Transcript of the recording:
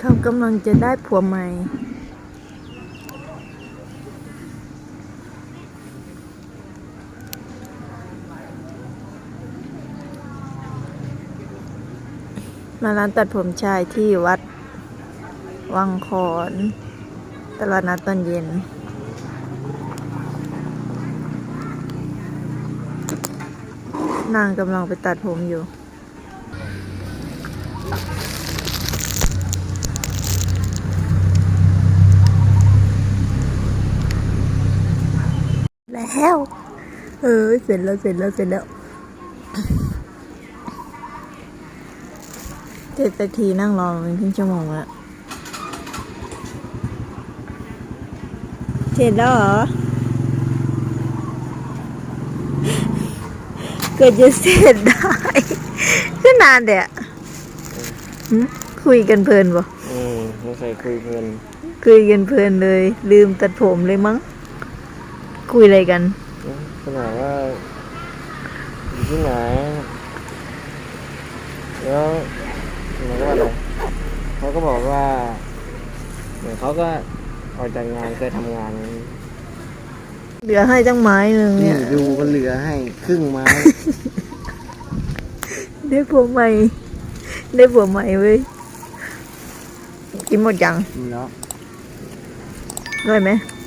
เขากำลังจะได้ผัวใหม่มาร้านตัดผมชายที่วัด วังขอนตลาดนัดตอนเย็น นางกำลังไปตัดผมอยู่ แล้ว เออเสร็จแล้วเสร็จแล้วเสร็จแล้วเจ็ดนาทีนั่งรอเป็นครึ่งชั่วโมงแล้วเสร็จแล้วเหรอเกิดจะเสร็จได้ก็นานเดี๋ยคุยกันเพลินบ่อืมไม่ใส่คุยเพลินคุยกันเพลินเลย ลืมตัดผมเลยมั้ง คุยอะไรกันขนาดว่าอยู่ที่ไหนแล้วมันก็ว่าอะไรเขาก็บอกว่า เหมือนเขาก็ออกจากงานเคยทำงานเหลือให้จังไม้หนึ่งนี่เนี่ยดูก็เหลือให้ครึ่งไม้ ได้ผัวใหม่ ได้ผัวใหม่เว้ยกินหมดยัง แล้ว ด้วยไหมอ